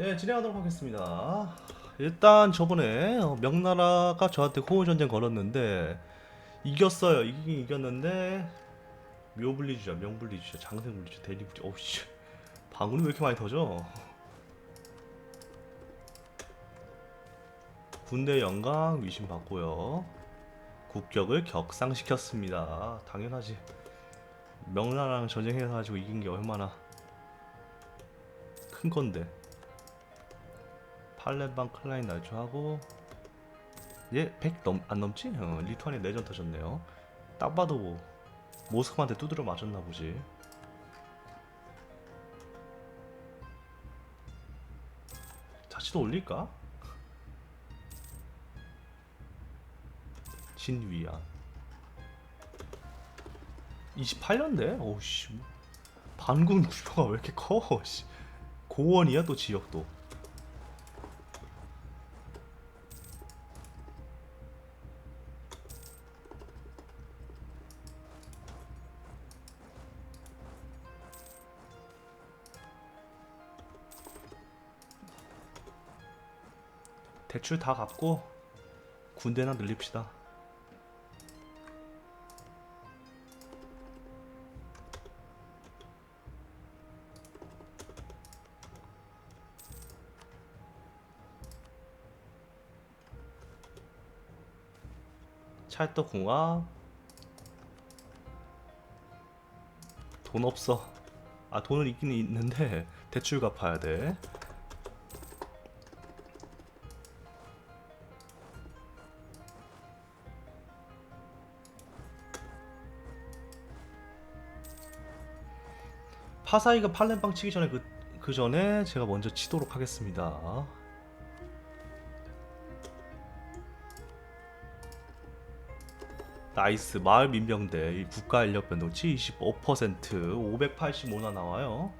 네, 진행하도록 하겠습니다. 일단 저번에 어, 명나라가 저한테 호우 전쟁 걸었는데 이겼어요. 이기긴 이겼는데 묘분리주자, 명분리주자, 장생분리주자, 대리분리주자. 어우씨, 방울이 왜 이렇게 많이 터져? 군대 영광 위신 받고요. 국격을 격상시켰습니다. 당연하지. 명나라랑 전쟁해가지고 이긴 게 얼마나 큰 건데. 팔렘방 클라인 날조하고 얘100 넘, 안 넘지? 어, 리투아니아 내전 터졌네요. 딱 봐도 뭐 모스크바한테 두드려 맞았나 보지. 자치도 올릴까? 진위안 28년대? 어우씨 반군 구조가 왜 이렇게 커? 씨. 고원이야 또 지역도 대출 다 갚고 군대나 늘립시다. 찰떡궁합 돈 없어. 아 돈은 있긴 있는데 대출 갚아야 돼 파사이가 팔렘방 치기 전에 그, 그 전에 제가 먼저 치도록 하겠습니다 나이스 마을 민병대 이 국가 인력 변동치 25% 585나 나와요.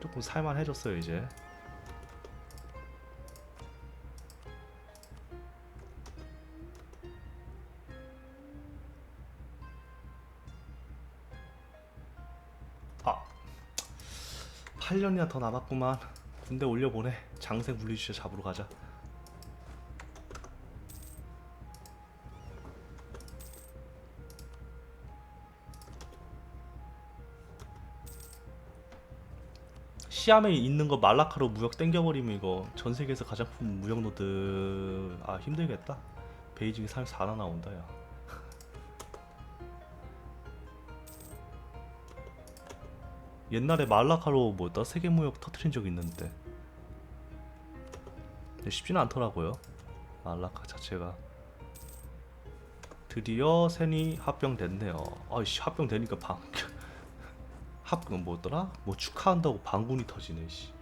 조금 살만해졌어요 이제. 8년이나 더 남았구만. 군대 올려보내. 장세 물리주자 잡으러 가자. 시암에 있는 거 말라카로 무역 땡겨버리면 이거 전 세계에서 가장 큰 무역 노드 아 힘들겠다. 베이징이 34나 나온다 야. 옛날에 말라카로 뭐였다 세계 무역 터트린 적 있는데 쉽지는 않더라고요. 말라카 자체가 드디어 센이 합병됐네요. 아이씨 합병되니까 방 합금 뭐였더라? 뭐 축하한다고 방군이 터지네 씨.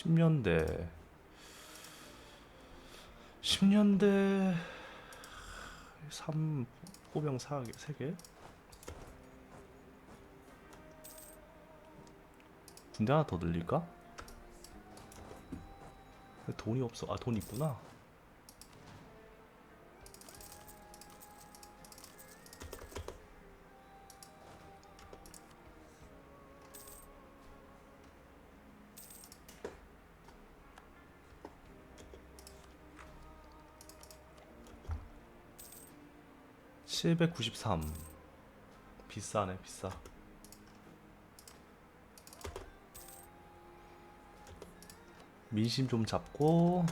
십년대. 10년대 3 호병 4개 3개? 군대 하나 더 늘릴까? 돈이 없어. 아 돈 있구나 (793) 비싸네 비싸. 민심 좀 잡고.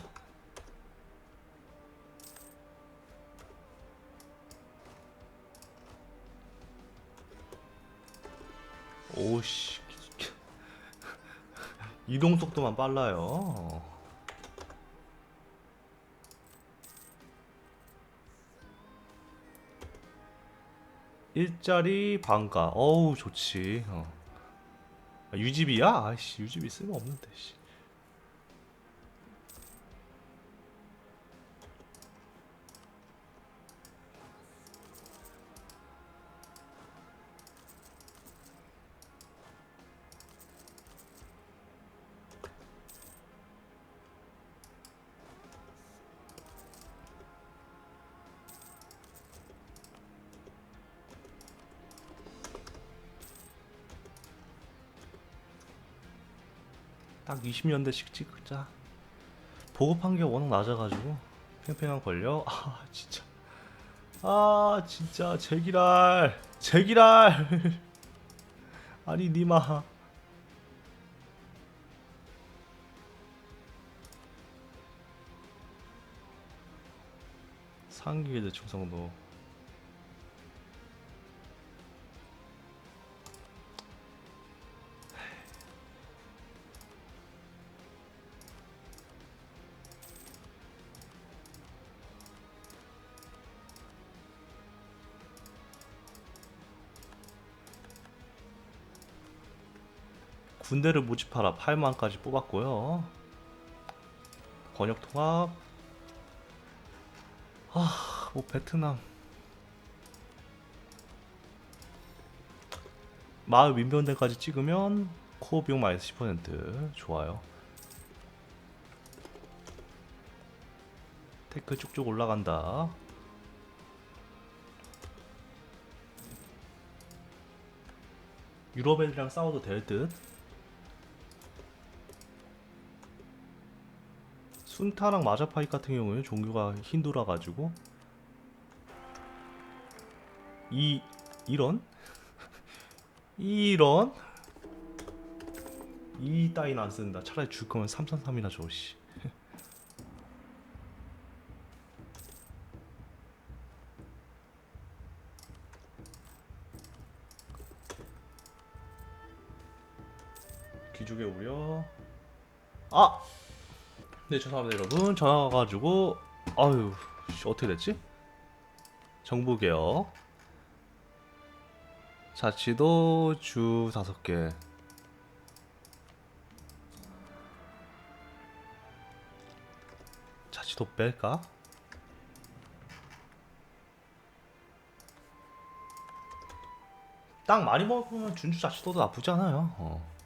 오씨. 이동 속도만 빨라요 일자리 반가 어우 좋지 어. 아, 유지비야? 아이씨 유지비 쓸모없는데 씨. 딱 20년대씩 찍자. 보급한 게 워낙 낮아가지고 팽팽한 걸려. 아 진짜. 아 진짜 제기랄 제기랄. 아니 니마. 상기의 충성도. 군대를 모집하라 8만까지 뽑았고요. 권역 통합. 아, 뭐 베트남. 마을 민병대까지 찍으면 코어 비용 마이너스 10% 좋아요. 테크 쭉쭉 올라간다. 유럽 애들이랑 싸워도 될 듯. 순타랑 마자파이 같은 경우에는 종교가 힌두라 가지고 이 이런 이런 이 따윈 안 쓴다. 차라리 줄 거면 333이나 줘 씨. 귀족의 우려. 아! 네 죄송합니다 여러분 전화 와가지고 아유 씨, 어떻게 됐지? 정부개혁 자치도 주 다섯 개 자치도 뺄까? 땅 많이 먹으면 준주 자치도도 나쁘지 않아요 어.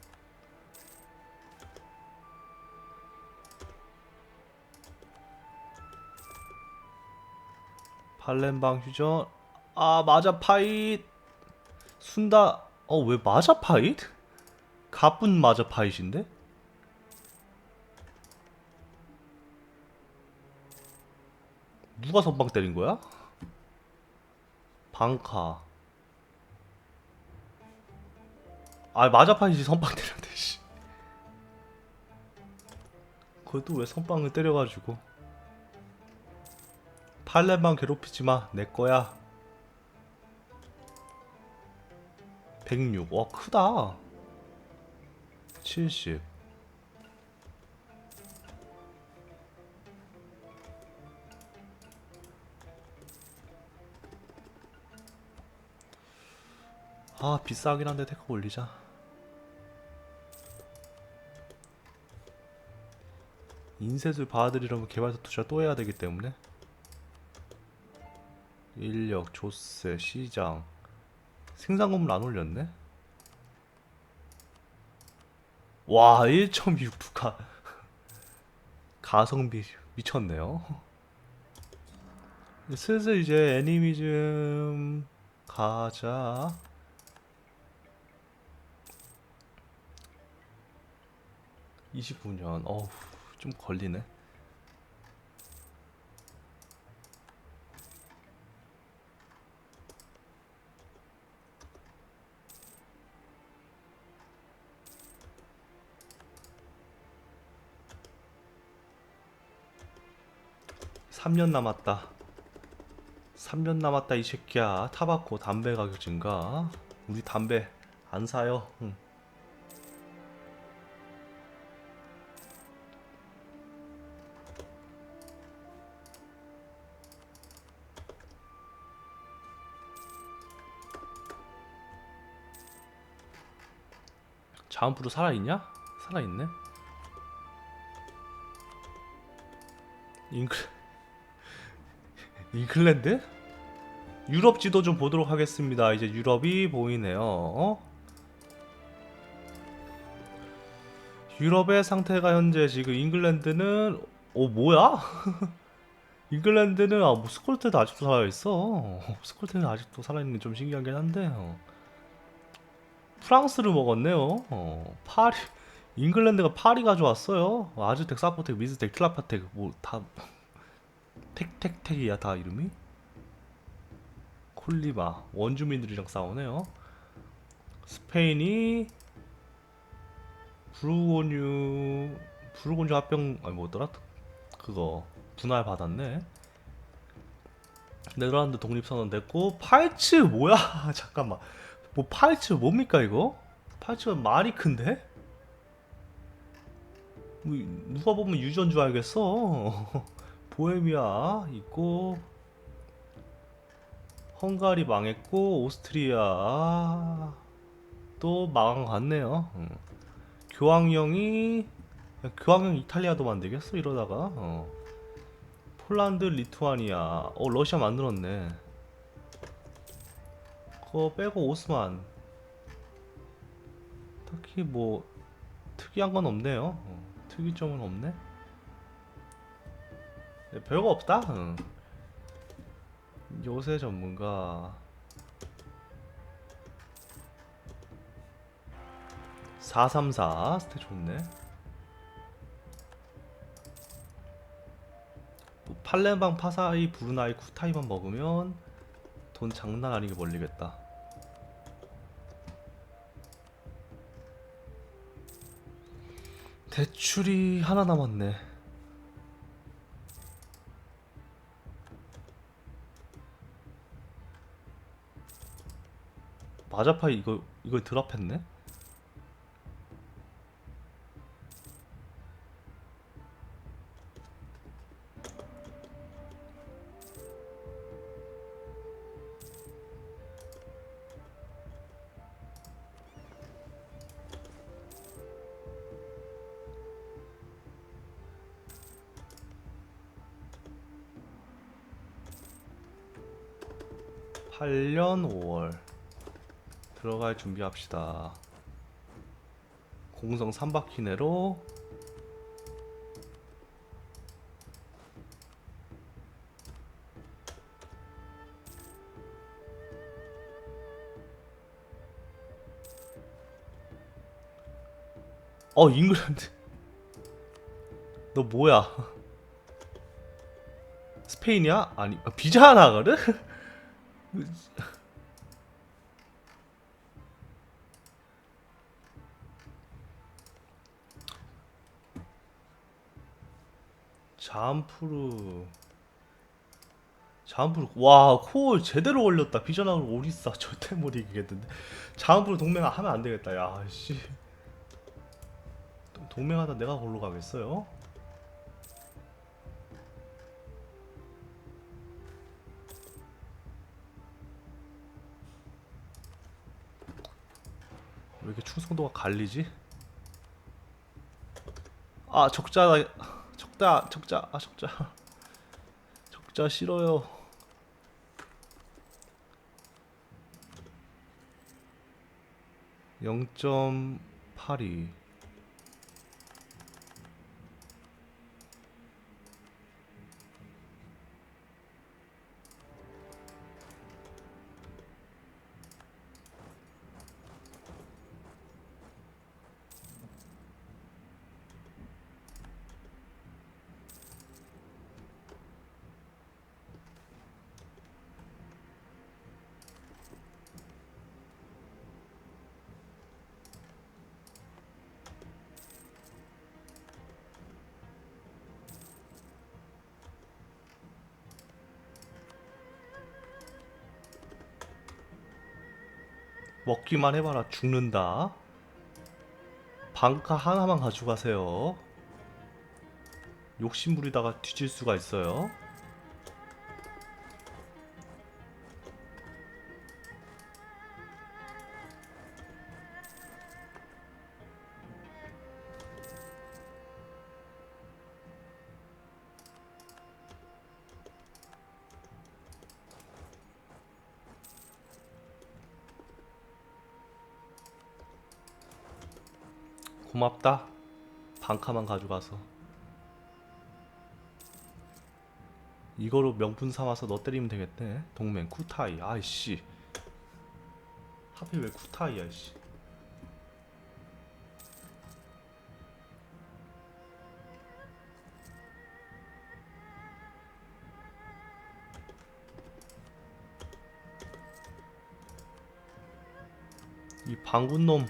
팔렘방 휴전 아 맞아 파잇 순다 어왜 맞아 파잇? 가쁜 맞아 파잇인데? 누가 선방 때린 거야? 방카 아 파잇이 선방 때렸대 씨 그것도 왜 선방을 때려가지고 팔렘만 괴롭히지 마. 내 거야. 106. 와, 크다. 70. 아, 비싸긴 한데 테크 올리자. 인쇄술 받아들이려면 개발사 투자 또 해야 되기 때문에 인력, 조세, 시장. 생산 건물 안 올렸네? 와 1.6 부가 가성비 미쳤네요. 슬슬 이제 애니미즘 가자. (29년) 어우 좀 걸리네 삼년 남았다. 3년 남았다 이 새끼야. 타바코 담배 가격 증가. 우리 담배 안 사요. 응. 자원프로 살아있냐? 살아있네. 잉클 잉클랜드? 유럽 지도 좀 보도록 하겠습니다. 이제 유럽이 보이네요. 어? 유럽의 상태가 현재 지금 잉글랜드는 오 뭐야? 잉글랜드는 아, 뭐 스콜테도 아직도 살아있어. 스콜테는 아직도 살아있는 게 좀 신기하긴 한데 어. 프랑스를 먹었네요. 어. 파리 잉글랜드가 파리 가져왔어요. 아즈텍, 사포텍, 미즈텍, 킬라파텍 뭐 다 택택택이야 다 이름이. 콜리바. 원주민들이랑 싸우네요. 스페인이 부르고뉴 부르고뉴 합병 아니 뭐더라? 그거 분할 받았네. 네덜란드 독립선언 됐고 팔츠 뭐야? 잠깐만. 뭐 팔츠 뭡니까 이거? 팔츠가 말이 큰데? 뭐 누가 보면 유전 줄 알겠어 보헤미아 있고 헝가리 망했고 오스트리아 또 망한 것 같네요 응. 교황령이 교황령 이탈리아도 만들겠어 이러다가 어. 폴란드, 리투아니아, 어 러시아 만들었네. 그거 빼고 오스만. 딱히 뭐 특이한 건 없네요. 어, 특이점은 없네. 네, 별거 없다. 응. 요새 전문가. 434 스탯 좋네. 뭐 팔렘방, 파사이, 브루나이, 쿠타이만 먹으면 돈 장난 아니게 벌리겠다. 대출이 하나 남았네. 마자파이 이거 이거 드랍했네? 팔년 5월 들어갈 준비합시다. 공성 3바퀴 내로 어 잉글랜드 너 뭐야 스페인이야? 아니 아, 비자 나가르? 잠프루. 잠프루. 와코 제대로 올렸다. 비전하고 오리사. 절대 못 이기겠는데. 잠프루 동맹 하면 안 되겠다. 야씨. 동맹하다 내가 골로 가겠어요? 왜 이렇게 충성도가 갈리지? 아 적자 적 자 적자. 아 적자. 적자 싫어요. (0.82) 먹기만 해봐라. 죽는다. 방카 하나만 가져가세요. 욕심 부리다가 뒤질 수가 있어요 고맙다. 방카만 가져가서. 이거로 명품 삼아서 너 때리면 되겠대. 동맹 쿠타이. 아이씨. 하필 왜 쿠타이야, 씨. 이 방군놈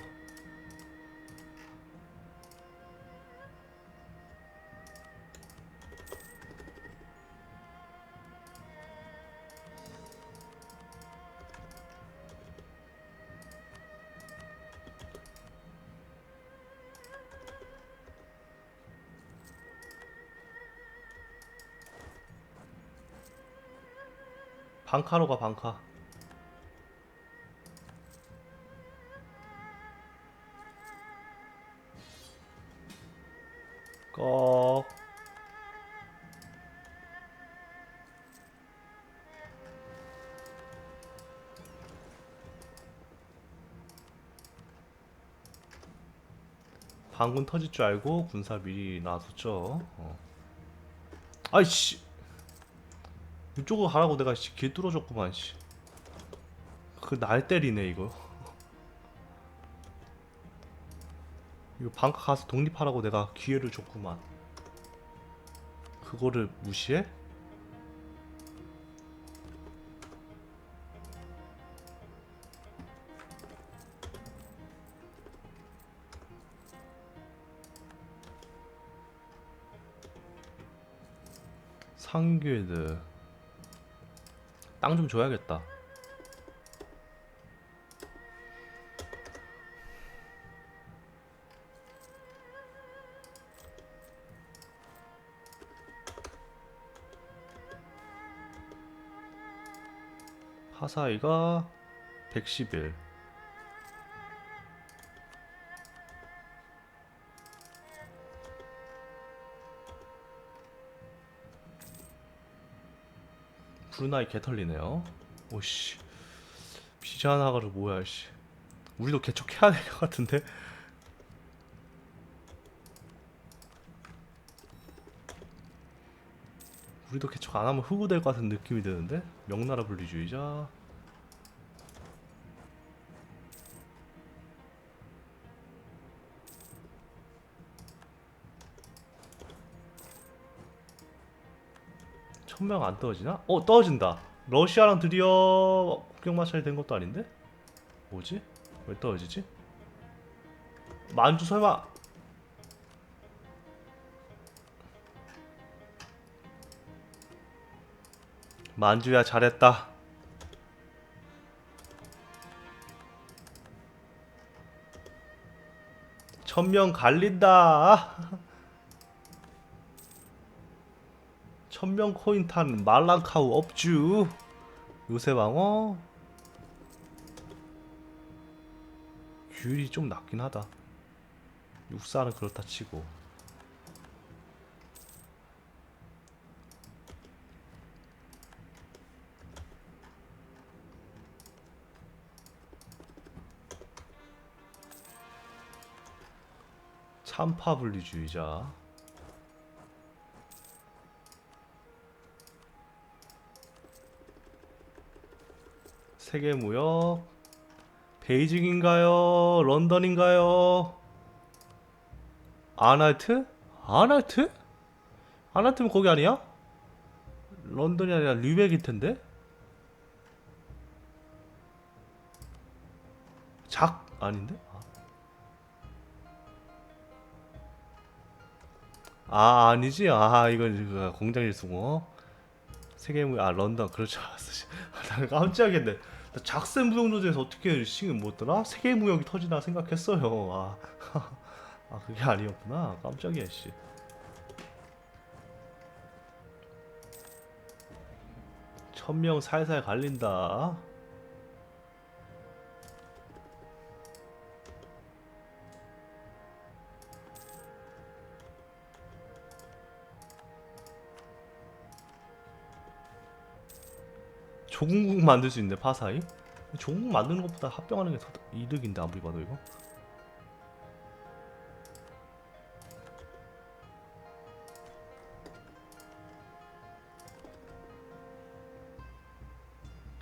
방카로 가 방카. 꺽. 방군 터질 줄 알고 군사 미리 놔뒀죠. 어. 아이씨 이쪽으로 가라고 내가 씨, 길 뚫어줬구만 씨. 그 날 때리네 이거 이거 방카 가서 독립하라고 내가 기회를 줬구만 그거를 무시해? 상규에드 땅 좀 줘야겠다. 하사이가 111. 브루나이 개털리네요. 오씨. 비자나가르 뭐야 씨. 우리도 개척해야 될 것 같은데. 우리도 개척 안 하면 흑우될 것 같은 느낌이 드는데. 명나라 분리주의자. 천명 안 떨어지나? 어 떨어진다. 러시아랑 드디어 국경 마찰이 된 것도 아닌데? 뭐지? 왜 떨어지지? 만주 설마? 만주야 잘했다. 천명 갈린다. 천명 코인 탄 말랑카우 업주. 요새 방어? 규율이 좀 낮긴 하다. 육사는 그렇다 치고. 참파 분리주의자 세계 무역 베이징인가요? 런던인가요? 아날트? 아날트? 아날트면 거기 아니야? 런던이 아니라 류백일 텐데? 작 아닌데? 아 아니지? 아 이건 그 공장 일수고 세계 무역 아 런던. 씨. 나 깜짝이야. 나 작세 무역로제에서 어떻게 싱을 뭐더라? 세계 무역이 터지나 생각했어요. 아, 아 그게 아니었구나. 깜짝이야 씨. 천명 살살 갈린다. 조궁국 만들 수 있는데 파사이? 조궁국 만드는 것보다 합병하는 게 더 이득인데 아무리 봐도 이거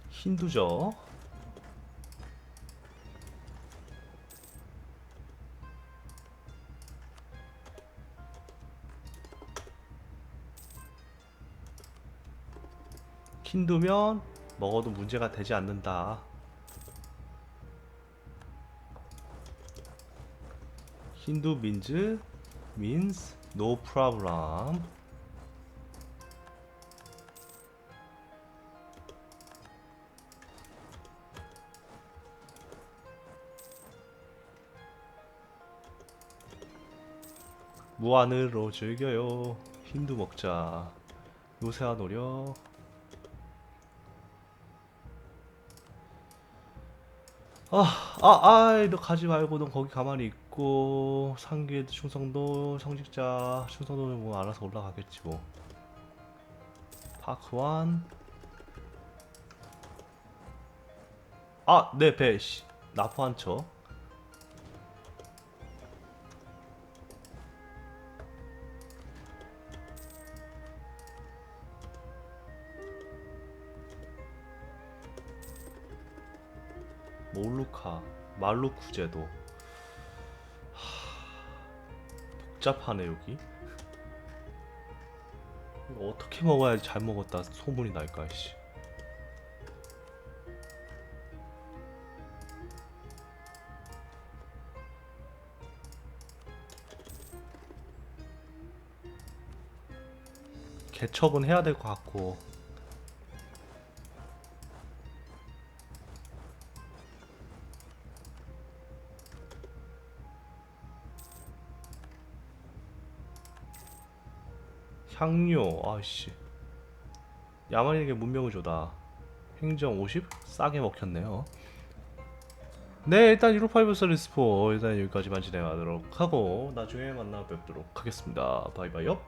힌두죠 힌두면 먹어도 문제가 되지 않는다. 힌두 means means no problem. 무한으로 즐겨요. 힌두 먹자. 요새와 노력. 아, 아, 아, 너 가지 말고 넌 거기 가만히 있고 상계 충성도 성직자 충성도는 뭐 알아서 올라가겠지 뭐. 파크 원. 아, 네, 배, 씨. 나포 한 쳐. 말루쿠 제도. 하, 복잡하네 여기. 이거 어떻게 먹어야지 잘 먹었다 소문이 날까 씨. 개척은 해야 될 것 같고 향료 아씨. 야만인에게 문명을 줘다. 행정 50? 싸게 먹혔네요. 네 일단 155 서리스포 일단 여기까지만 진행하도록 하고 나중에 만나 뵙도록 하겠습니다. 바이바이요